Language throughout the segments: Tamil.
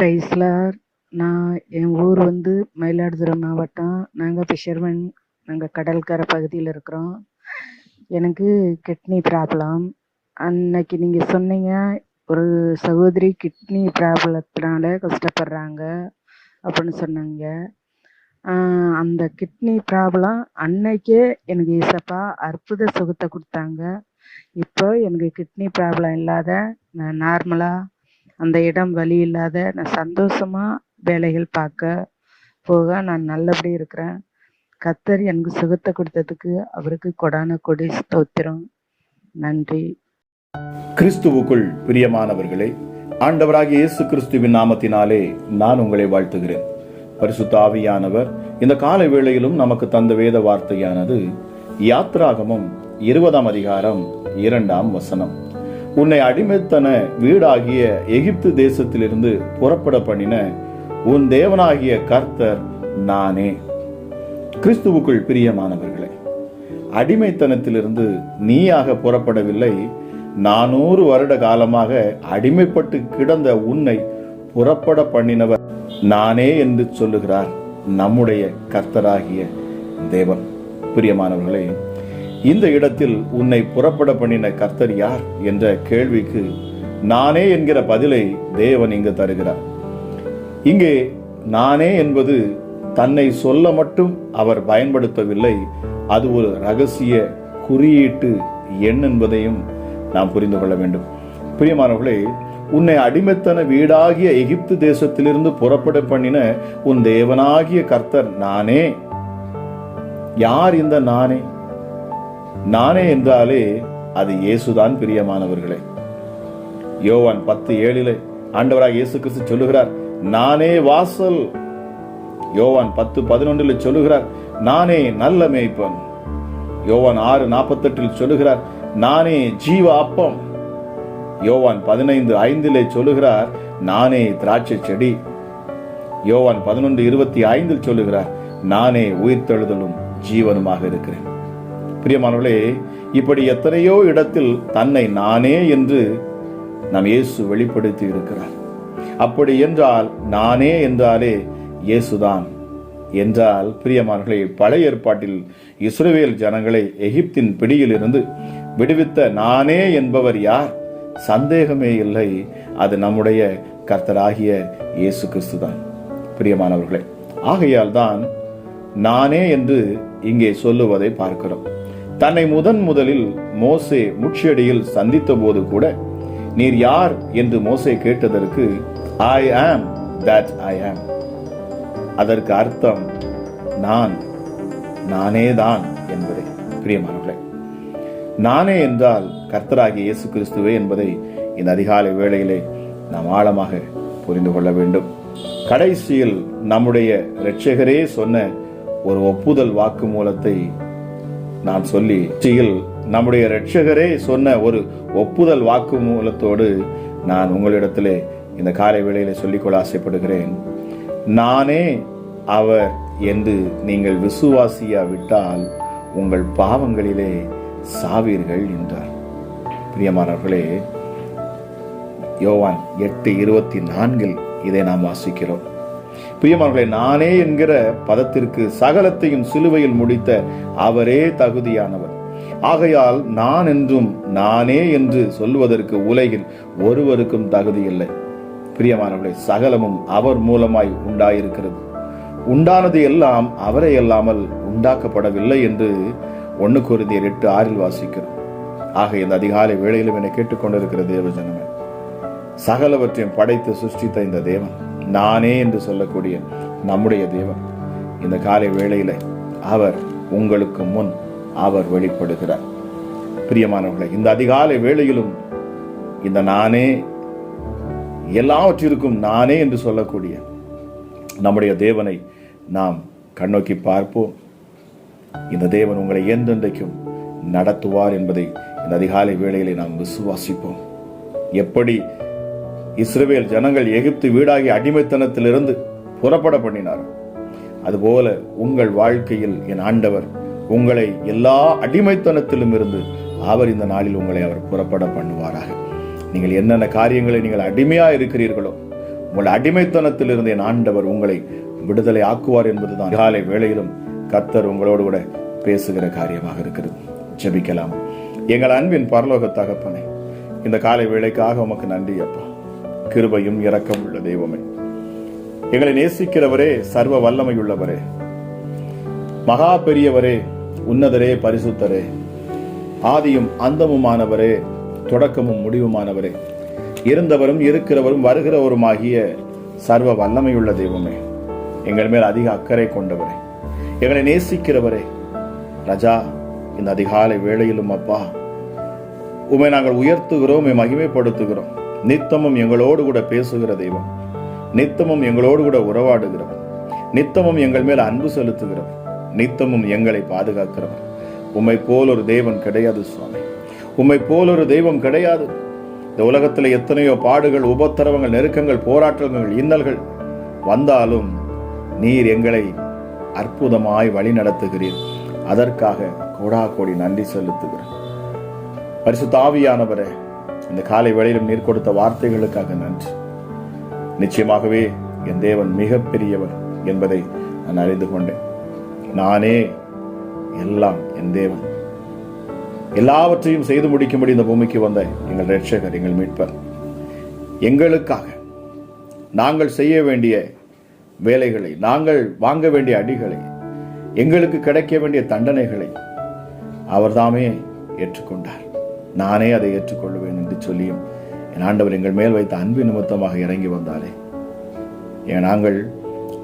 பிரைஸ்லார் நான் என் ஊர் வந்து மயிலாடுதுறை மாவட்டம். நாங்கள் ஃபிஷர்மேன் நாங்கள் கடல்கரை பகுதியில் இருக்கிறோம். எனக்கு கிட்னி ப்ராப்ளம் அன்னைக்கு நீங்கள் சொன்னீங்க ஒரு சகோதரி கிட்னி ப்ராப்ளத்தினால கஷ்டப்படுறாங்க அப்படின்னு சொன்னாங்க. அந்த கிட்னி ப்ராப்ளம் அன்னைக்கே எனக்கு ஏசப்பா அற்புத சுகத்தை கொடுத்தாங்க. இப்போ எனக்கு கிட்னி ப்ராப்ளம் இல்லாத நான் நார்மலாக அந்த இடம் வழி இல்லாத நான் சந்தோஷமா வேலைகள் பார்க்க போக நான் நல்லபடி இருக்கிறேன். கத்தர் எனக்கு சுகத்தை கொடுத்ததுக்கு அவருக்கு கொடான கொடி ஸ்தோத்திரம். நன்றி. கிறிஸ்துவுக்குள் பிரியமானவர்களே ஆண்டவராகிய இயேசு கிறிஸ்துவின் நாமத்தினாலே நான் உங்களை வாழ்த்துகிறேன். பரிசுத்த ஆவியானவர் இந்த கால வேளையிலும் நமக்கு தந்த வேத வார்த்தையானது யாத்ராகமம் இருபதாம் அதிகாரம் இரண்டாம் வசனம். உன்னை அடிமைத்தன வீடாகிய எகிப்து தேசத்திலிருந்து புறப்பட பண்ணின உன் தேவனாகிய கர்த்தர் நானே. கிறிஸ்துவுக்குள் பிரியமானவர்களே அடிமைத்தனத்திலிருந்து நீயாக புறப்படவில்லை. நானூறு வருட காலமாக அடிமைப்பட்டு கிடந்த உன்னை புறப்பட பண்ணினவர் நானே என்று சொல்லுகிறார் நம்முடைய கர்த்தராகிய தேவன். பிரியமானவர்களே இந்த இடத்தில் உன்னை புறப்பட பண்ணின கர்த்தர் யார் என்ற கேள்விக்கு நானே என்கிற பதிலை தேவன் இங்கு தருகிறார். இங்கே நானே என்பது தன்னை சொல்ல மட்டும் அவர் பயன்படுத்தவில்லை அது ஒரு ரகசிய குறியீட்டு எண் என்பதையும் நாம் புரிந்து கொள்ள வேண்டும். பிரியமானவர்களே உன்னை அடிமைத்தன வீடாகிய எகிப்து தேசத்திலிருந்து புறப்பட பண்ணின உன் தேவனாகிய கர்த்தர் நானே. யார் இந்த நானே? நானே என்றாலே அது இயேசுதான் பிரியமானவர்களே. யோவான் பத்து ஏழிலே ஆண்டவராக இயேசு கிறிஸ்து சொல்லுகிறார் நானே வாசல். யோவான் பத்து பதினொன்றில் சொல்லுகிறார் நானே நல்ல மேய்ப்பன். யோவான் ஆறு நாற்பத்தெட்டில் சொல்லுகிறார் நானே ஜீவ அப்பம். யோவான் பதினைந்து ஐந்திலே சொல்லுகிறார் நானே திராட்சை செடி. யோவான் பதினொன்று இருபத்தி ஐந்தில் சொல்லுகிறார் நானே உயிர்த்தெழுதலும் ஜீவனுமாக இருக்கிறேன். பிரியமானவர்களே இப்படி எத்தனையோ இடத்தில் தன்னை நானே என்று நம் இயேசு வெளிப்படுத்தி இருக்கிறார் அப்படி என்றால் நானே என்றாலே இயேசுதான். என்றால் பிரியமானவர்களே பழைய ஏற்பாட்டில் இஸ்ரேவேல் ஜனங்களை எகிப்தின் பிடியிலிருந்து விடுவித்த நானே என்பவர் யார்? சந்தேகமே இல்லை. அது நம்முடைய கர்த்தராகிய இயேசு கிறிஸ்துதான். பிரியமானவர்களே ஆகையால் தான் நானே என்று இங்கே சொல்லுவதை பார்க்கிறோம். தன்னை முதன் முதலில் மோசே முட்சியடியில் சந்தித்த போது கூட நீர் யார்? என்று மோசே கேட்டதற்கு ஐ ஆம் தட் ஐ ஆம் அதற்கு அர்த்தம் நான் நானே தான் என்பதை. பிரியமானவர்களே நானே என்றால் கர்த்தராகிய இயேசு கிறிஸ்துவே என்பதை இந்த அதிகாலை வேளையிலே நாம் ஆழமாக புரிந்து கொள்ள வேண்டும். கடைசியில் நம்முடைய இரட்சகரே சொன்ன ஒரு ஒப்புதல் வாக்கு மூலத்தை நான் சொல்லி கடைசியில் நம்முடைய ரட்சகரே சொன்ன ஒரு ஒப்புதல் வாக்கு மூலத்தோடு நான் உங்களிடத்திலே இந்த காலை வேளையில சொல்லிக்கொள்ள ஆசைப்படுகிறேன். நானே அவர் என்று நீங்கள் விசுவாசியா விட்டால் உங்கள் பாவங்களிலே சாவீர்கள் என்றார். பிரியமானவர்களே யோவான் எட்டு இருபத்தி நான்கில் இதை நாம் வாசிக்கிறோம். பிரியமானவர்களை நானே என்கிற பதத்திற்கு சகலத்தையும் சிலுவையில் முடித்த அவரே தகுதியானவர். ஆகையால் நான் என்றும் நானே என்று சொல்வதற்கு உலகில் ஒருவருக்கும் தகுதி இல்லை பிரியமானவர்களே சகலமும் அவர் மூலமாய் உண்டாயிருக்கிறது. உண்டானது எல்லாம் அவரை அல்லாமல் உண்டாக்கப்படவில்லை என்று ஒன்று குருந்தியர் எட்டு ஆறில் வாசிக்கிறோம். ஆக இந்த அதிகாலை வேளையிலும் என்னை கேட்டுக்கொண்டிருக்கிற தேவ ஜனமே சகலவற்றையும் படைத்து சிருஷ்டித்த இந்த தேவன். நானே என்று சொல்லக்கூடிய நம்முடைய தேவன். இந்த காலை வேளையில் அவர் உங்களுக்கு முன் அவர் வெளிப்படுகிறார். பிரியமானவர்களை இந்த அதிகாலை வேளையிலும் இந்த நானே எல்லாவற்றிற்கும் நானே என்று சொல்லக்கூடிய நம்முடைய தேவனை நாம் கண்ணோக்கி பார்ப்போம். இந்த தேவன் உங்களை எந்தென்றைக்கும் நடத்துவார் என்பதை இந்த அதிகாலை வேளையிலே நாம் விசுவாசிப்போம். எப்படி இஸ்ரவேல் ஜனங்கள் எகிப்து வீடாகி அடிமைத்தனத்திலிருந்து புறப்பட பண்ணினார் அதுபோல உங்கள் வாழ்க்கையில் என் ஆண்டவர் உங்களை எல்லா அடிமைத்தனத்திலும் இருந்து அவர் இந்த நாளில் உங்களை அவர் புறப்பட பண்ணுவாராக. நீங்கள் என்னென்ன காரியங்களை நீங்கள் அடிமையா இருக்கிறீர்களோ உங்கள் அடிமைத்தனத்தில் இருந்து என் ஆண்டவர் உங்களை விடுதலை ஆக்குவார் என்பதுதான். காலை வேளையிலும் கத்தர் உங்களோடு கூட பேசுகிற காரியமாக இருக்கிறது. ஜெபிக்கலாம். எங்கள் அன்பின் பரலோக இந்த காலை வேலைக்காக உமக்கு நன்றி அப்பா. கிருபையும் இரக்கம் உள்ள தெய்வமே. எங்களை நேசிக்கிறவரே சர்வ வல்லமையுள்ளவரே. மகா பெரியவரே உன்னதரே பரிசுத்தரே. ஆதியும் அந்தமுமானவரே தொடக்கமும் முடிவுமானவரே. இருந்தவரும் இருக்கிறவரும் வருகிறவருமாகிய சர்வ வல்லமையுள்ள தெய்வமே. எங்கள் மேல் அதிக அக்கறை கொண்டவரே. எங்களை நேசிக்கிறவரே. ரஜா இந்த அதிகாலை வேளையிலும் அப்பா உமை நாங்கள் உயர்த்துகிறோம் மகிமைப்படுத்துகிறோம். நித்தமும் எங்களோடு கூட பேசுகிற தெய்வம். நித்தமும் எங்களோடு கூட உறவாடுகிறவர் நித்தமும் எங்கள் மேல் அன்பு செலுத்துகிறவர் நித்தமும் எங்களை பாதுகாக்கிறவர் உம்மை போல் ஒரு தெய்வம் கிடையாது சுவாமி. உம்மை போல் ஒரு தெய்வம் கிடையாது. இந்த உலகத்தில் எத்தனையோ பாடுகள் உபத்திரவங்கள் நெருக்கங்கள் போராட்டங்கள் இன்னல்கள் வந்தாலும் நீர் எங்களை அற்புதமாய் வழி நடத்துகிறீர். அதற்காக கோடா கோடி நன்றி செலுத்துகிறேன். பரிசு தாவியானவரே இந்த காலை வேளையிலும் நீர் கொடுத்த வார்த்தைகளுக்காக நன்றி. நிச்சயமாகவே என் தேவன் மிகப்பெரியவர் என்பதை நான் அறிந்து கொண்டேன். நானே எல்லாம் என் தேவன். எல்லாவற்றையும் செய்து முடிக்கும்படி இந்த பூமிக்கு வந்த எங்கள் ரட்சகர் எங்கள் மீட்பர். எங்களுக்காக நாங்கள் செய்ய வேண்டிய வேலைகளை நாங்கள் வாங்க வேண்டிய அடிகளை எங்களுக்கு கிடைக்க வேண்டிய தண்டனைகளை அவர்தாமே ஏற்றுக்கொண்டார். நானே அதை ஏற்றுக்கொள்வேன். சொல்லியும் என் ஆண்டவர் எங்கள் மேல் வைத்த அன்பு நிமித்தமாக இறங்கி வந்தாரே. ஏன் நாங்கள்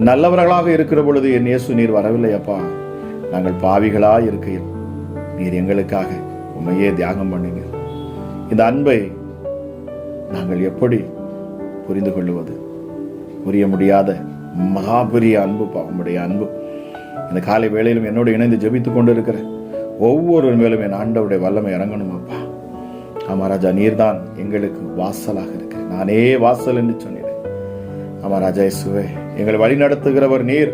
நல்லவர்களாக இருக்கிற பொழுது என் இயேசு நீர் வரவில்லை அப்பா. நாங்கள் பாவிகளாய் இருக்கையில் நீர் எங்களுக்காக உண்மையே தியாகம் பண்ணுங்க இந்த அன்பை நாங்கள் எப்படி புரிந்து கொள்ளுவது? புரிய முடியாத மகாபெரிய அன்பு உங்களுடைய அன்பு. இந்த காலை வேளையிலும் என்னோடு இணைந்து ஜெபித்துக் கொண்டு இருக்கிற ஒவ்வொரு மேலும் என் ஆண்டவுடைய வல்லமை இறங்கணும் அப்பா. அமராஜா நீர்தான் எங்களுக்கு வாசலாக இருக்கு நானே வாசல் என்று சொன்னேன். ஆமா ராஜா இயேசுவே எங்களை வழி நடத்துகிறவர் நீர்.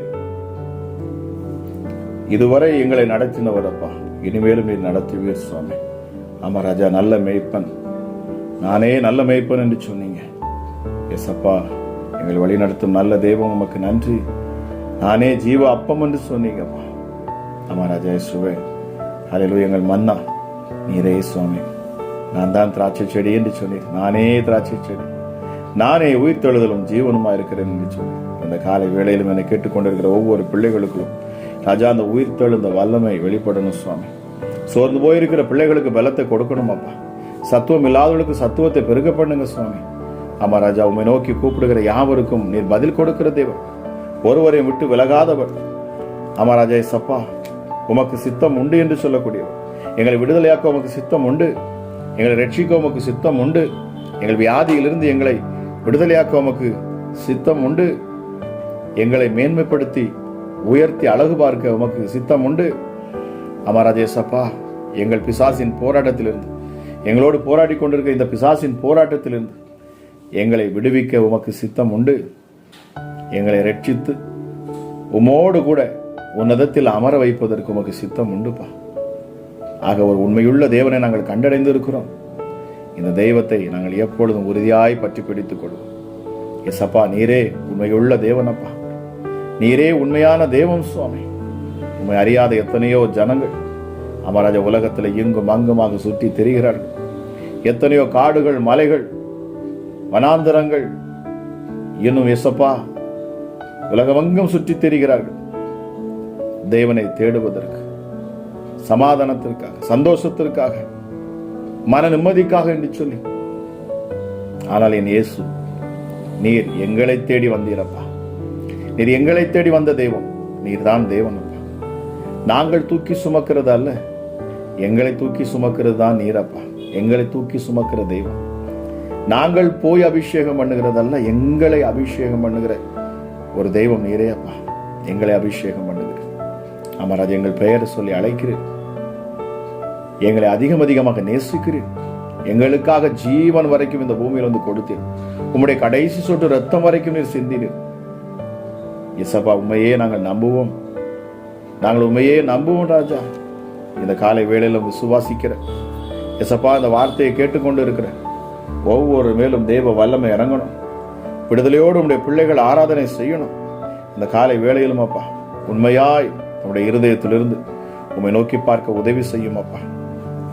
இதுவரை எங்களை நடத்தினவர் அப்பா இனிமேலும் நீர் நடத்துவீர் சுவாமி. ஆமா நல்ல மெய்ப்பன். நானே நல்ல மெய்ப்பன் என்று சொன்னீங்க. எஸ் அப்பா எங்களை வழி நடத்தும் நல்ல தெய்வம் உமக்கு நன்றி. நானே ஜீவ அப்பம் என்று சொன்னீங்கப்பா. ஆமா ராஜா இயேசுவே ஹalleluya எங்கள் மன்னா. நீரே சுவாமி. நான் தான் திராட்சை செடி என்று சொன்னீர் நானே திராட்சை செடி. நானே உயிர் தெழுதலும் ஜீவனுமா இருக்கிறேன் என்று சொன்னேன். அந்த காலை வேளையிலும் என்னை கேட்டுக்கொண்டிருக்கிற ஒவ்வொரு பிள்ளைகளுக்கும் ராஜா அந்த உயிர் தெழுந்த வல்லமை வெளிப்படணும் சுவாமி. சோர்ந்து போயிருக்கிற பிள்ளைகளுக்கு பலத்தை கொடுக்கணும் அப்பா. சத்துவம் இல்லாதவர்களுக்கு சத்துவத்தை பெருக பண்ணுங்க சுவாமி. ஆமா ராஜா உம்மை நோக்கி கூப்பிடுகிற யாவருக்கும் நீர் பதில் கொடுக்கிற தேவன். ஒருவரையும் விட்டு விலகாதவர். ஆமா ராஜா சப்பா உமக்கு சித்தம் உண்டு என்று சொல்லக்கூடியவர். எங்களை விடுதலையாக்க உமக்கு சித்தம் உண்டு. எங்களை ரட்சிக்க உமக்கு சித்தம் உண்டு. எங்கள் வியாதியிலிருந்து எங்களை விடுதலையாக்க உமக்கு சித்தம் உண்டு. எங்களை மேன்மைப்படுத்தி உயர்த்தி அழகு பார்க்க உமக்கு சித்தம் உண்டு. அமராஜேசப்பா எங்கள் பிசாசின் போராட்டத்திலிருந்து எங்களோடு போராடி கொண்டிருக்க இந்த பிசாசின் போராட்டத்திலிருந்து எங்களை விடுவிக்க உமக்கு சித்தம் உண்டு. எங்களை ரட்சித்து உமோடு கூட உன்னதத்தில் அமர வைப்பதற்கு உமக்கு சித்தம் உண்டுப்பா. ஆக ஒரு உண்மையுள்ள தேவனை நாங்கள் கண்டடைந்து இருக்கிறோம் இந்த தெய்வத்தை நாங்கள் எப்பொழுதும் உறுதியாய் பற்றி பிடித்துக் கொள்வோம். எசப்பா நீரே உண்மையுள்ள தேவனப்பா. நீரே உண்மையான தேவம் சுவாமி. உண்மை அறியாத எத்தனையோ ஜனங்கள் அமராஜ உலகத்தில் இங்கும் அங்குமாக சுற்றி திரிகிறார்கள். எத்தனையோ காடுகள் மலைகள் வனாந்தரங்கள். இன்னும் எசப்பா உலகமெங்கும் சுற்றி திரிகிறார்கள். தேவனை தேடுவதற்கு சமாதானத்திற்காக சந்தோஷத்திற்காக மன நிம்மதிக்காக என்று சொல்லி. ஆனால் என் இயேசு நீர் எங்களை தேடி வந்தீரப்பா. நீர் எங்களை தேடி வந்த தெய்வம். நீர் தான் தேவன் அப்பா நாங்கள் தூக்கி சுமக்கிறது அல்ல எங்களை தூக்கி சுமக்கிறது தான் நீரப்பா. எங்களை தூக்கி சுமக்கிற தெய்வம். நாங்கள் போய் அபிஷேகம் பண்ணுகிறதல்ல எங்களை அபிஷேகம் பண்ணுகிற ஒரு தெய்வம் நீரே அப்பா எங்களை அபிஷேகம் பண்ணுகிற அமராஜ் எங்கள் பெயரை சொல்லி அழைக்கிறேன். எங்களை அதிகம் அதிகமாக நேசிக்கிறேன் எங்களுக்காக ஜீவன் வரைக்கும் இந்த பூமியில் வந்து கொடுத்தீர். உம்முடைய கடைசி சொட்டு ரத்தம் வரைக்கும் நீர் சிந்தினீர் இசப்பா உண்மையே நாங்கள் நம்புவோம். நாங்கள் உண்மையே நம்புவோம் ராஜா. இந்த காலை வேளையில் விசுவாசிக்கிற இசப்பா இந்த வார்த்தையை கேட்டுக்கொண்டு இருக்கிற. ஒவ்வொரு மேலும் தேவ வல்லமை இறங்கணும். விடுதலையோடு உடைய பிள்ளைகள் ஆராதனை செய்யணும். இந்த காலை வேளையிலும் அப்பா உண்மையாய் நம்முடைய இருதயத்திலிருந்து உண்மை நோக்கி பார்க்க உதவி செய்யும் அப்பா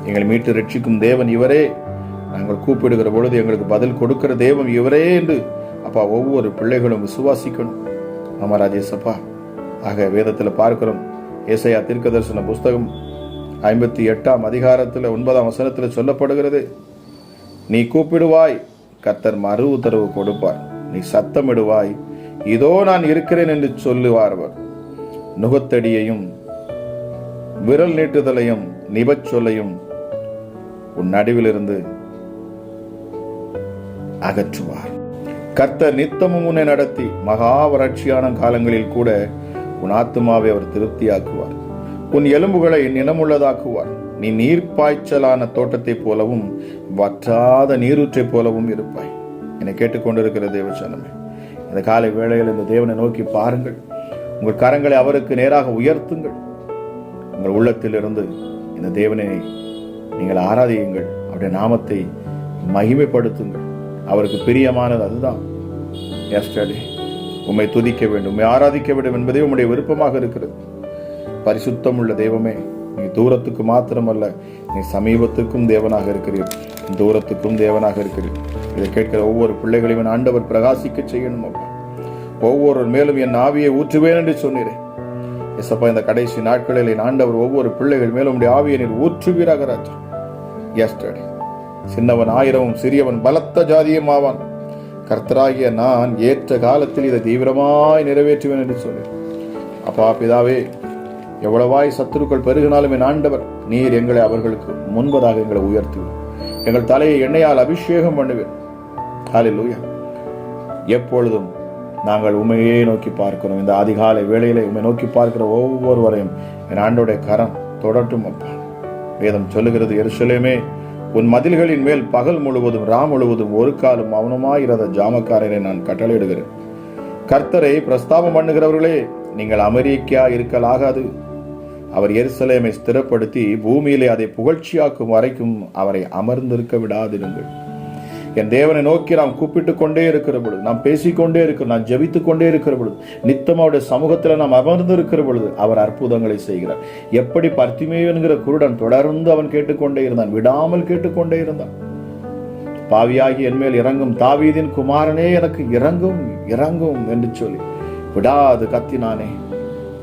எங்களை மீட்டு ரட்சிக்கும் தேவன் இவரே. நாங்கள் கூப்பிடுகிற பொழுது எங்களுக்கு பதில் கொடுக்கிற தேவன் இவரே என்று அப்பா ஒவ்வொரு பிள்ளைகளும் விசுவாசிக்கணும். ஆமா ராஜேசப்பா ஆக வேதத்தில் பார்க்கிறோம். ஏசையா தீர்க்கதரிசன புஸ்தகம் ஐம்பத்தி எட்டாம் அதிகாரத்தில் ஒன்பதாம் வசனத்தில் சொல்லப்படுகிறது. நீ கூப்பிடுவாய் கர்த்தர் மறு உத்தரவு கொடுப்பார். நீ சத்தமிடுவாய் இதோ நான் இருக்கிறேன் என்று சொல்லுவார் அவர். நுகத்தடியையும் விரல் நீட்டுதலையும் நிபச்சொல்லையும் உன் நடுவிலிருந்து அகற்றுவார். கர்த்தர் நித்தமும் உன்னை நடத்தி மகா வறட்சியான காலங்களில் கூட உன் ஆத்துமாவை அவர் திருப்தியாக்குவார். உன் எலும்புகளை நிலமுள்ளதாக்குவார். நீ நீர்ப்பாய்ச்சலான தோட்டத்தைப் போலவும் வற்றாத நீரூற்றைப் போலவும் இருப்பாய். என்னை கேட்டுக்கொண்டிருக்கிற தேவச்சனமே இந்த காலை வேளையில் இந்த தேவனை நோக்கி பாருங்கள். உங்கள் கரங்களை அவருக்கு நேராக உயர்த்துங்கள். உங்கள் உள்ளத்திலிருந்து இந்த தேவனை நீங்கள் ஆராதியுங்கள். அவருடைய நாமத்தை மகிமைப்படுத்துங்கள். அவருக்கு பிரியமானது அதுதான். எஸ்டர்டே உம்மை துதிக்க வேண்டும். உண்மை ஆராதிக்க வேண்டும் என்பதே உம்முடைய விருப்பமாக இருக்கிறது. பரிசுத்தம் உள்ள தெய்வமே நீ தூரத்துக்கு மாத்திரமல்ல நீ சமீபத்துக்கும் தேவனாக இருக்கிறீர். தூரத்துக்கும் தேவனாக இருக்கிறீர். இதை கேட்கிற ஒவ்வொரு பிள்ளைகளையும் ஆண்டவர் பிரகாசிக்க செய்யணும் அப்பா. ஒவ்வொரு மேலும் என் ஆவியை ஊற்றுவேன் என்று சொன்னீரேன் எசப்பா இந்த கடைசி நாட்களில் என் ஆண்டவர் ஒவ்வொரு பிள்ளைகள் மேலும் உடைய ஆவியை நீர் ஊற்றுவீராக ராஜா. எஸ்டடி சின்னவன் ஆயிரமும் சிறியவன் பலத்த ஜாதியும் ஆவான். கர்த்தராகிய நான் ஏற்ற காலத்தில் இதை தீவிரமாய் நிறைவேற்றுவேன் என்று சொன்னேன் அப்பா பிதாவே எவ்வளவாய் சத்துருக்கள் பெருகினாலும் என் ஆண்டவர் நீர் எங்களை அவர்களுக்கு முன்பதாக எங்களை உயர்த்துவேன் எங்கள் தலையை எண்ணெயால் அபிஷேகம் பண்ணுவேன் காலில் எப்பொழுதும் நாங்கள் உண்மையே நோக்கி பார்க்கிறோம். இந்த அதிகாலை வேளையிலே உண்மை நோக்கி பார்க்கிற ஒவ்வொருவரையும் என் ஆண்டோடைய கரம் தொடட்டும் அப்பா. வேதம் சொல்லுகிறது எருசலேமே உன் மதில்களின் மேல் பகல் முழுவதும் ரா முழுவதும் ஒரு காலம் மௌனமாயிருந்த ஜாமக்காரரை நான் கட்டளையிடுகிறேன். கர்த்தரை பிரஸ்தாபம் பண்ணுகிறவர்களே நீங்கள் அமெரிக்கா இருக்கலாகாது. அவர் எருசலேமை ஸ்திரப்படுத்தி பூமியிலே அதை புகழ்ச்சியாக்கும் வரைக்கும் அவரை அமர்ந்திருக்க விடாதிருங்கள். என் தேவனை நோக்கி நாம் கூப்பிட்டு கொண்டே இருக்கிற பொழுது நாம் பேசிக்கொண்டே இருக்கிறோம் நாம் ஜெபித்துக் கொண்டே இருக்கிற பொழுது நித்தம் அவருடைய சமூகத்தில் நாம் அமர்ந்து இருக்கிற பொழுது அவர் அற்புதங்களை செய்கிறார். எப்படி பர்த்திமே என்கிற குருடன் தொடர்ந்து அவன் கேட்டுக்கொண்டே இருந்தான் விடாமல் கேட்டுக்கொண்டே இருந்தான். பாவியாகி என்மேல் இறங்கும் தாவீதின் குமாரனே எனக்கு இறங்கும் இறங்கும் என்று சொல்லி விடாது கத்தினானே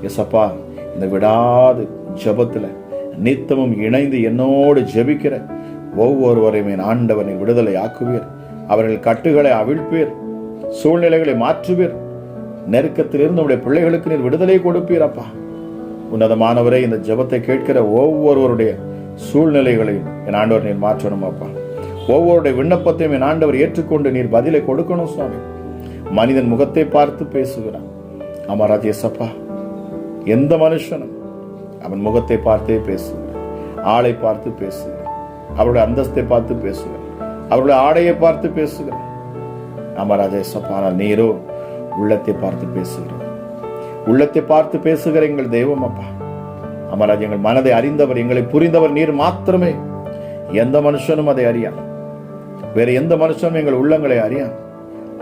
எசப்பா இந்த விடாது ஜெபத்துல நித்தமும் இணைந்து என்னோடு ஜபிக்கிற ஒவ்வொருவரையும் என் ஆண்டவனை விடுதலை ஆக்குவீர். அவர்கள் கட்டுகளை அவிழ்ப்பீர். சூழ்நிலைகளை மாற்றுவீர். நெருக்கத்திலிருந்து உடைய பிள்ளைகளுக்கு நீர் விடுதலை கொடுப்பீர் அப்பா. உன்னதமானவரே இந்த ஜெபத்தை கேட்கிற ஒவ்வொருவருடைய சூழ்நிலைகளையும் என் ஆண்டவர் நீர் மாற்றணும் அப்பா. ஒவ்வொருடைய விண்ணப்பத்தையும் என் ஆண்டவர் ஏற்றுக்கொண்டு நீர் பதிலை கொடுக்கணும் சுவாமி. மனிதன் முகத்தை பார்த்து பேசுகிறான். ஆமா ராஜேசப்பா. எந்த மனுஷனும் அவன் முகத்தை பார்த்தே பேசுகிறான். ஆளை பார்த்து பேசுகிறான். அவருடைய அந்தஸ்தை பார்த்து பேசுவேன் அவருடைய ஆடையை பார்த்து பேசுகிறேன் ஆமா ராஜேசப்பா நீரோ உள்ளத்தை பார்த்து பேசுகிறார் உள்ளத்தை பார்த்து பேசுகிற எங்கள் தெய்வம் அப்பா. அமராஜ் எங்கள் மனதை அறிந்தவர் எங்களை புரிந்தவர் நீர் மாத்திரமே. எந்த மனுஷனும் அதை அறியான் வேற எந்த மனுஷனும் எங்கள் உள்ளங்களை அறியான்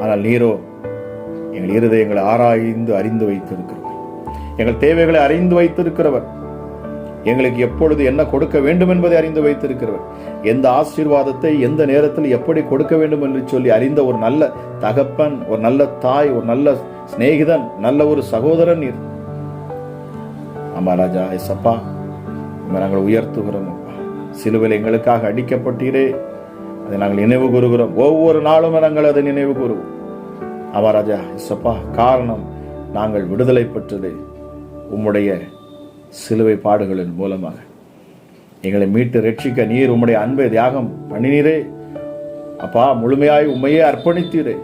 ஆனால் நீரோ எங்கள் இருதயங்களை ஆராய்ந்து அறிந்து வைத்திருக்கிறவர். எங்கள் தேவைகளை அறிந்து வைத்திருக்கிறவர். எங்களுக்கு எப்பொழுது என்ன கொடுக்க வேண்டும் என்பதை அறிந்து வைத்திருக்கிறவர். எந்த ஆசீர்வாதத்தை எந்த நேரத்தில் எப்படி கொடுக்க வேண்டும் என்று சொல்லி அறிந்த ஒரு நல்ல தகப்பன் ஒரு நல்ல தாய் ஒரு நல்ல சிநேகிதன் நல்ல ஒரு சகோதரன் நீர். ஆமா ராஜா எஸ்அப்பா நாங்கள் உயர்த்துகிறோம் சிலுவையில் எங்களுக்காக அடிக்கப்பட்டீரே. அதை நாங்கள் நினைவு கூறுகிறோம். ஒவ்வொரு நாளும் நாங்கள் அதை நினைவு கூறுவோம். ஆமா ராஜா எஸ்அப்பா காரணம் நாங்கள் விடுதலை பெற்றது. உம்முடைய சிலுவை பாடுகளின் மூலமாக. எங்களை மீட்டு ரட்சிக்க நீர் உம்முடைய அன்பை தியாகம் பண்ணினீரே. அப்பா முழுமையாய் உண்மையே அர்ப்பணித்தீரே.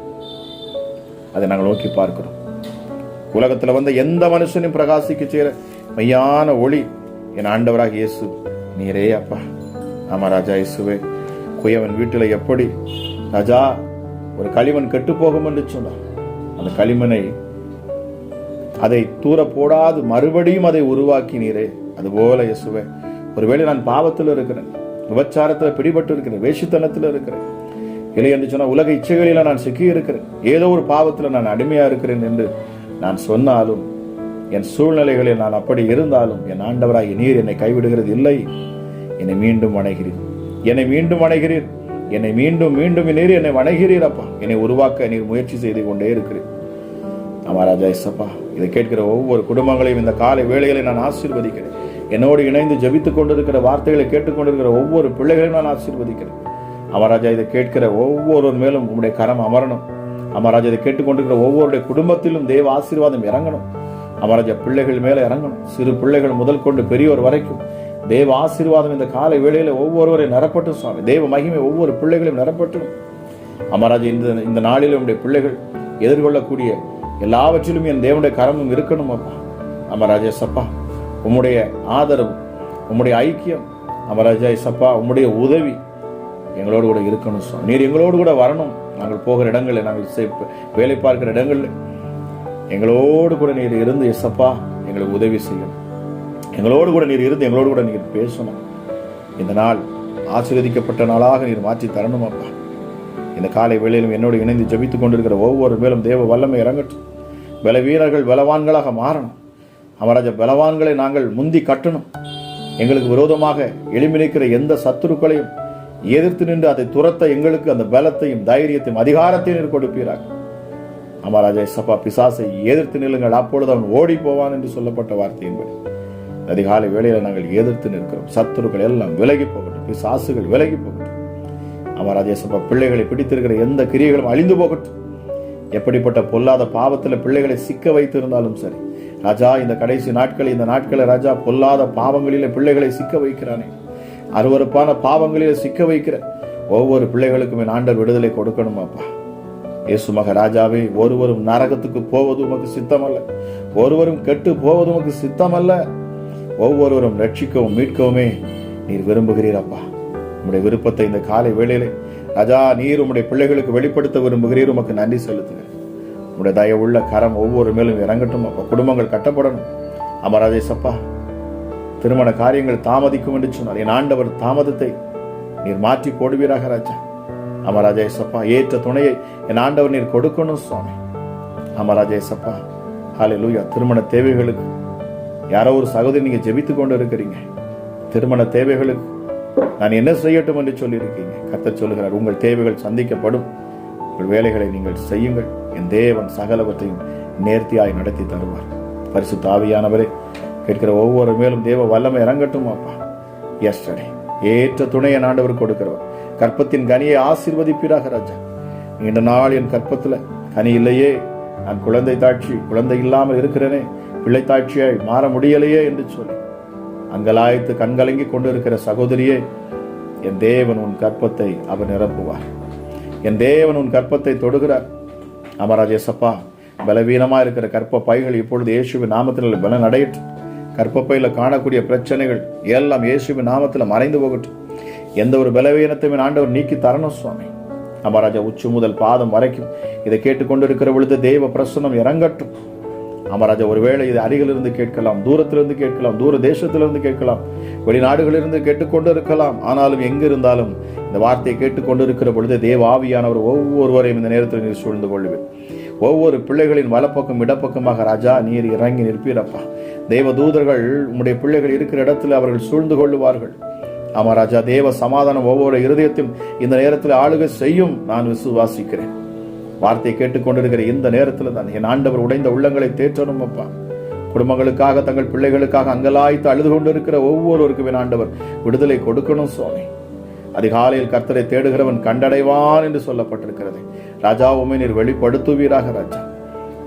அதை நாங்கள் நோக்கி பார்க்கிறோம். உலகத்தில் வந்த எந்த மனுஷனையும் பிரகாசிக்க செய்கிற மையான ஒளி என் ஆண்டவராக இயேசு. நீரே அப்பா ஆமா ராஜா இயேசுவே. குயவன் வீட்டில் எப்படி? ராஜா ஒரு களிமண் கெட்டு போகும் என்று சொன்னான் அந்த களிமனை அதை தூர போடாது மறுபடியும் அதை உருவாக்கினீரே. அதுபோல இயேசுவே ஒருவேளை நான் பாவத்தில் இருக்கிறேன் விபச்சாரத்தில் பிடிபட்டு இருக்கிறேன் வேஷித்தனத்தில் இருக்கிறேன். இல்லை என்று சொன்னால் உலக இச்சைகளில் நான் சிக்கி இருக்கிறேன் ஏதோ ஒரு பாவத்தில் நான் அடிமையாக இருக்கிறேன் என்று நான் சொன்னாலும் என் சூழ்நிலைகளில் நான் அப்படி இருந்தாலும் என் ஆண்டவராக நீர் என்னை கைவிடுகிறது இல்லை. என்னை மீண்டும் வணைகிறீர் என்னை மீண்டும் வணைகிறீர் என்னை மீண்டும் மீண்டும் நீர் என்னை வணைகிறீர் அப்பா. என்னை உருவாக்க நீர் முயற்சி செய்து கொண்டே இருக்கிறேன் அமராஜா இசப்பா இதை கேட்கிற ஒவ்வொரு குடும்பங்களையும் இந்த காலை வேலைகளை நான் ஆசீர்வதிக்கிறேன். என்னோடு இணைந்து ஜெபித்துக் கொண்டிருக்கிற வார்த்தைகளை கேட்டுக்கொண்டிருக்கிற ஒவ்வொரு பிள்ளைகளையும் நான் ஆசீர்வதிக்கிறேன். அமராஜா இதை கேட்கிற ஒவ்வொருவர் மேலும் உம்முடைய கரம் அமரணும். அமராஜா இதை கேட்டுக்கொண்டிருக்கிற ஒவ்வொருடைய குடும்பத்திலும் தேவ ஆசீர்வாதம் இறங்கணும். அமராஜா பிள்ளைகள் மேலே இறங்கணும். சிறு பிள்ளைகள் முதல் கொண்டு பெரியோர் வரைக்கும் தேவ ஆசீர்வாதம் இந்த காலை வேளையில ஒவ்வொருவரை நிரப்பட்டும் சுவாமி. தேவ மகிமை ஒவ்வொரு பிள்ளைகளையும் நிரப்பட்டும். அமராஜா இந்த இந்த நாளில் உடைய பிள்ளைகள் எதிர்கொள்ளக்கூடிய எல்லாவற்றிலும் என் தேவனுடைய கரமும் இருக்கணும் அப்பா. அமராஜா சப்பா உம்முடைய ஆதரவு உம்முடைய ஐக்கியம் அமராஜா சப்பா உம்முடைய உதவி எங்களோடு கூட இருக்கணும் சுவாமி. நீர் எங்களோடு கூட வரணும். நாங்கள் போகிற இடங்களில் நாங்கள் செய்- வேலை பார்க்கிற இடங்களில் எங்களோடு கூட நீர் இருந்து எசப்பா எங்களுக்கு உதவி செய்யணும். எங்களோடு கூட நீர் இருந்து எங்களோடு கூட நீர் பேசணும். இந்த நாள் ஆசீர்வதிக்கப்பட்ட நாளாக நீர் மாற்றி தரணும் அப்பா. இந்த காலை வேளையிலும் என்னோடு இணைந்து ஜெபித்துக் கொண்டிருக்கிற ஒவ்வொரு மேலும் தேவ வல்லமை இறங்கட்டும். பல வீரர்கள் பலவான்களாக மாறணும். அமராஜ பலவான்களை நாங்கள் முந்தி கட்டணும். எங்களுக்கு விரோதமாக எழுமினிக்கிற எந்த சத்துருக்களையும் எதிர்த்து நின்று அதை துரத்த எங்களுக்கு அந்த பலத்தையும் தைரியத்தையும் அதிகாரத்தையும் கொடுப்பீராக. அமராஜா சப்பா பிசாசை எதிர்த்து நில்லுங்கள். அப்பொழுது அவன் ஓடி போவான் என்று சொல்லப்பட்ட வார்த்தையின்படி. அதிகாலை வேளையில் நாங்கள் எதிர்த்து நிற்கிறோம். சத்துருக்கள் எல்லாம் விலகி போகட்டும். பிசாசுகள் விலகி போகட்டும். அமராஜா சப்பா பிள்ளைகளை பிடித்திருக்கிற எந்த கிரியைகளும் அழிந்து போகட்டும். எப்படிப்பட்ட பொல்லாத பாவத்தில் பிள்ளைகளை சிக்க வைத்திருந்தாலும் சரி ராஜா இந்த கடைசி நாட்கள் இந்த நாட்களை ராஜா பொல்லாத பாவங்களிலே பிள்ளைகளை சிக்க வைக்கிறானே. அருவருப்பான பாவங்களிலே சிக்க வைக்கிற ஒவ்வொரு பிள்ளைகளுக்குமே ஆண்டர் விடுதலை கொடுக்கணும் அப்பா. இயேசு மக ராஜாவே ஒருவரும் நரகத்துக்கு போவது உமக்கு சித்தமல்ல. ஒருவரும் கெட்டு போவது உமக்கு சித்தமல்ல. ஒவ்வொருவரும் ரட்சிக்கவும் மீட்கவுமே நீர் விரும்புகிறீர் உங்களுடைய விருப்பத்தை இந்த காலை வேளையிலே ராஜா நீர் உங்களுடைய பிள்ளைகளுக்கு வெளிப்படுத்த விரும்புகிறீர். உமக்கு நன்றி செலுத்துகிறேன். உம்முடைய தயவுள்ள கரம் ஒவ்வொரு மேலும் இறங்கட்டும். அப்போ குடும்பங்கள் கட்டப்படணும். அமராஜேசப்பா திருமண காரியங்கள் தாமதிக்கும் என்று சொன்னார் என் ஆண்டவர் தாமதத்தை நீர் மாற்றி போடுவீராக ராஜா. அமராஜேசப்பா ஏற்ற துணையை என் ஆண்டவர் நீர் கொடுக்கணும் சுவாமி. அமராஜேசப்பா ஹாலே லூயா திருமண தேவைகளுக்கு யாரோ ஒரு சகோதரி நீங்க ஜெபித்து கொண்டு இருக்கிறீங்க. திருமண தேவைகளுக்கு நான் என்ன செய்யட்டும் என்று சொல்லியிருக்கீங்க? கத்தர் சொல்லுகிறார் உங்கள் தேவைகள் சந்திக்கப்படும். உங்கள் வேலைகளை நீங்கள் செய்யுங்கள். என் தேவன் சகலவற்றையும் நேர்த்தியாய் நடத்தி தருவார். பரிசு தாவியானவரே கேட்கிற ஒவ்வொரு மேலும் தேவ வல்லமை இறங்கட்டும் அப்பா. எஸ்டே ஏற்ற துணையை ஆண்டவர் கொடுக்கிறவர். கற்பத்தின் கனியை ஆசிர்வதிப்பீராக ராஜா. நீண்ட நாள் என் கற்பத்தில் கனி இல்லையே. நான் குழந்தை தாட்சி குழந்தை இல்லாமல் இருக்கிறேனே. பிள்ளை தாட்சியாய் மாற முடியலையே என்று சொல்லி. அங்கலாய்த்து கண்கலங்கி கொண்டிருக்கிற சகோதரியே என் தேவன் உன் கற்பத்தை அவர் நிரப்புவார். என் தேவன் உன் கற்பத்தை தொடுகிறார். அமராஜேசப்பா பலவீனமாக இருக்கிற கற்ப பைகள் இப்பொழுது இயேசுவின் நாமத்தில் பலன் அடையட்டும் கற்பப்பையில் காணக்கூடிய பிரச்சனைகள் எல்லாம் இயேசுவின் நாமத்தில் மறைந்து போகட்டும். எந்த ஒரு பலவீனத்தையும் ஆண்டவர் நீக்கி தரணும் சுவாமி. அமராஜா உச்சி முதல் பாதம் வரைக்கும் இதை கேட்டுக்கொண்டிருக்கிற பொழுது தெய்வ பிரசன்னம் இறங்கட்டும். அமராஜா ஒருவேளை இது அருகிலிருந்து கேட்கலாம் தூரத்திலிருந்து கேட்கலாம் தூர தேசத்திலிருந்து கேட்கலாம் வெளிநாடுகளிலிருந்து கேட்டுக்கொண்டு இருக்கலாம் ஆனாலும் எங்கிருந்தாலும் இந்த வார்த்தையை கேட்டுக்கொண்டு இருக்கிற பொழுது தேவ ஆவியானவர் ஒவ்வொருவரையும் இந்த நேரத்தில் நீர் சூழ்ந்து கொள்வேன் ஒவ்வொரு பிள்ளைகளின் வலப்பக்கம் இடப்பக்கமாக ராஜா நீர் இறங்கி நிற்பீரப்பா. தேவ தூதர்கள் உம்முடைய பிள்ளைகள் இருக்கிற இடத்துல அவர்கள் சூழ்ந்து கொள்ளுவார்கள். ஆமா ராஜா தேவ சமாதானம் ஒவ்வொரு இருதயத்தையும் இந்த நேரத்தில் ஆளுகை செய்யும் நான் விசுவாசிக்கிறேன். வார்த்தையை கேட்டுக்கொண்டிருக்கிற இந்த நேரத்தில் தான். என் ஆண்டவர் உடைந்த உள்ளங்களை தேற்றணும் அப்பா. குடும்பங்களுக்காக தங்கள் பிள்ளைகளுக்காக அங்கலாய்த்து அழுது கொண்டிருக்கிற ஒவ்வொருவருக்கும் என் ஆண்டவர் விடுதலை கொடுக்கணும் சுவாமி. அதிகாலையில் கர்த்தரை தேடுகிறவன் கண்டடைவான் என்று சொல்லப்பட்டிருக்கிறது. ராஜா உமை நீர் வெளிப்படுத்துவீராக ராஜா.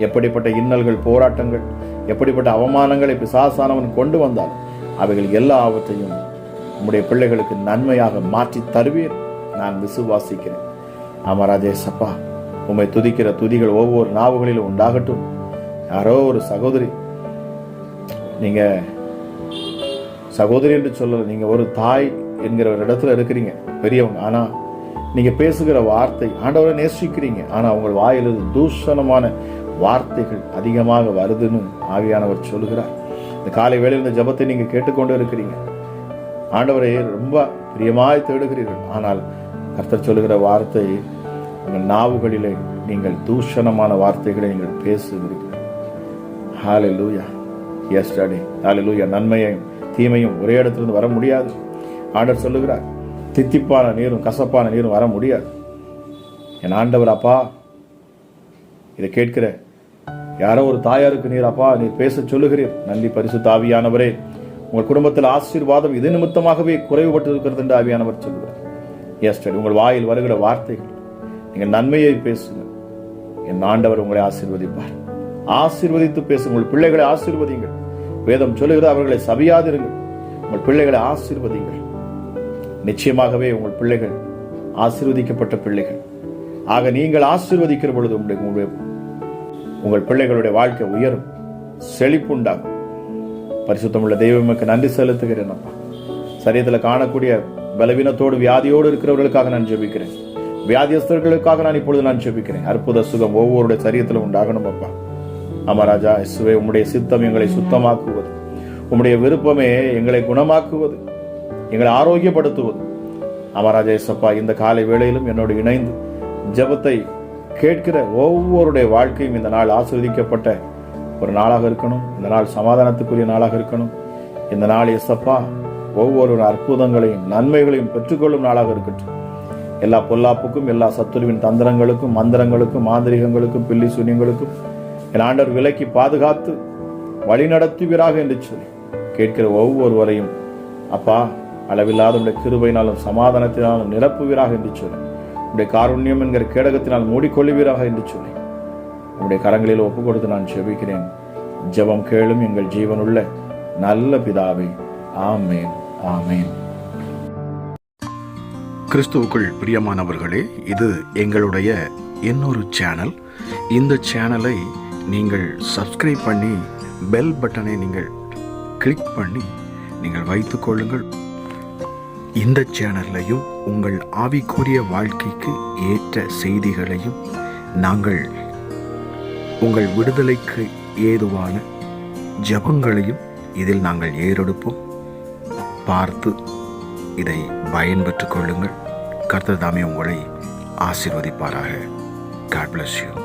எப்படிப்பட்ட இன்னல்கள் போராட்டங்கள் எப்படிப்பட்ட அவமானங்களை பிசாசானவன் கொண்டு வந்தால் அவைகள் எல்லாவற்றையும் உம்முடைய பிள்ளைகளுக்கு நன்மையாக மாற்றி தருவீர். நான் விசுவாசிக்கிறேன். ஆமா ராஜேசப்பா உம்மை துதிக்கிற துதிகள் ஒவ்வொரு நாவுகளிலும் உண்டாகட்டும். யாரோ ஒரு சகோதரி நீங்க சகோதரி என்று சொல்லல நீங்க ஒரு தாய் என்கிற ஒரு இடத்துல இருக்கிறீங்க பெரியவங்க. ஆனா நீங்க பேசுகிற வார்த்தை ஆண்டவரை நேசிக்கிறீங்க. ஆனா உங்கள் வாயிலிருந்து தூஷணமான வார்த்தைகள் அதிகமாக வருதுன்னு ஆவியானவர் சொல்லுகிறார். இந்த காலை வேளையில் இந்த ஜபத்தை நீங்க கேட்டுக்கொண்டு இருக்கிறீங்க. ஆண்டவரை ரொம்ப பிரியமாய் தேடுகிறீர்கள். ஆனால் கர்த்தர் சொல்லுகிற வார்த்தை உங்கள் நாவுகளிலே நீங்கள் தூஷணமான வார்த்தைகளை நீங்கள் பேசுகிறீர்கள் ஹalleluya எஸ் டாடி லூயா நன்மையும் தீமையும் ஒரே இடத்திலிருந்து வர முடியாது. ஆண்டவர் சொல்லுகிறார் தித்திப்பான நீரும் கசப்பான நீரும் வர முடியாது. என் ஆண்டவர் அப்பா இதை கேட்கிற யாரோ ஒரு தாயாருக்கு நீர் அப்பா நீர் பேச சொல்லுகிறீர். நன்றி பரிசு தாவியானவரே உங்கள் குடும்பத்தில் ஆசீர்வாதம் இது நிமித்தமாகவே குறைவுபட்டு இருக்கிறது என்று ஆவியானவர் சொல்லுகிறார். எஸ் உங்கள் வாயில் வருகிற வார்த்தைகள் நீங்கள் நன்மையை பேசுங்கள். என் ஆண்டவர் உங்களை ஆசீர்வதிப்பார். ஆசீர்வதித்து பேசுங்க உங்கள் பிள்ளைகளை ஆசீர்வதிங்கள் வேதம் சொல்லுகிறது அவர்களை சபியாதிருங்கள். உங்கள் பிள்ளைகளை ஆசீர்வதிங்கள் நிச்சயமாகவே உங்கள் பிள்ளைகள் ஆசீர்வதிக்கப்பட்ட பிள்ளைகள். ஆக நீங்கள் ஆசீர்வதிக்கிற பொழுது உங்களுடைய உங்களுடைய உங்கள் பிள்ளைகளுடைய வாழ்க்கை உயரும். செழிப்புண்டாகும். பரிசுத்தமுள்ள தெய்வமுக்கு நன்றி செலுத்துகிறேன் அப்பா. சரீரத்தில் காணக்கூடிய பலவீனத்தோடு வியாதியோடு இருக்கிறவர்களுக்காக நான் ஜெபிக்கிறேன். வியாதியஸ்தர்களுக்காக நான் இப்பொழுது நான் செபிக்கிறேன் அற்புத சுகம் ஒவ்வொருடைய சரீரத்திலும் உண்டாகணும் அப்பா. ஆமா ராஜா இயேசுவே உம்முடைய சித்தம் எங்களை சுத்தமாக்குவது. உம்முடைய விருப்பமே எங்களை குணமாக்குவது. எங்களை ஆரோக்கியப்படுத்துவது. அமராஜா இசப்பா இந்த காலை வேளையிலும் என்னோடு இணைந்து ஜெபத்தை கேட்கிற ஒவ்வொருடைய வாழ்க்கையும் இந்த நாள் ஆசீர்வதிக்கப்பட்ட ஒரு நாளாக இருக்கணும். இந்த நாள் சமாதானத்துக்குரிய நாளாக இருக்கணும். இந்த நாள் இயேசப்பா ஒவ்வொரு அற்புதங்களையும் நன்மைகளையும் பெற்றுக்கொள்ளும் நாளாக இருக்கட்டும். எல்லா பொல்லாப்புக்கும் எல்லா சத்துருவின் தந்திரங்களுக்கும் மந்திரங்களுக்கும் மாந்திரிகங்களுக்கும் பில்லி சூன்யங்களுக்கும் என் ஆண்டவர் விலக்கி பாதுகாத்து வழி நடத்துவீராக என்று சொல்லி கேட்கிற ஒவ்வொருவரையும் அப்பா அளவில்லாத உடைய கிருபையினாலும் சமாதானத்தினாலும் நிரப்புவீராக என்று சொல்லி உடைய காருண்யம் என்கிற கேடகத்தினால் மூடிக்கொள்ளுவீராக என்று சொல்லி உடைய கரங்களில் ஒப்பு கொடுத்து நான் செபிக்கிறேன். ஜெபம் கேளும் எங்கள் ஜீவனுள்ள நல்ல பிதாவே ஆமேன் ஆமேன். கிறிஸ்துவுக்குள் பிரியமானவர்களே இது எங்களுடைய இன்னொரு சேனல் இந்த சேனலை நீங்கள் சப்ஸ்கிரைப் பண்ணி பெல் பட்டனை நீங்கள் கிளிக் பண்ணி நீங்கள் வைத்து கொள்ளுங்கள். இந்த சேனல்லையும் உங்கள் ஆவிக்குரிய வாழ்க்கைக்கு ஏற்ற செய்திகளையும் நாங்கள் உங்கள் விடுதலைக்கு ஏதுவான ஜெபங்களையும் இதில் நாங்கள் ஏறெடுப்போம். பார்த்து இதை பயன்பெற்றுக் கொள்ளுங்கள். கர்த்தர் தாமே உங்களை ஆசீர்வதிப்பாராக. God bless you.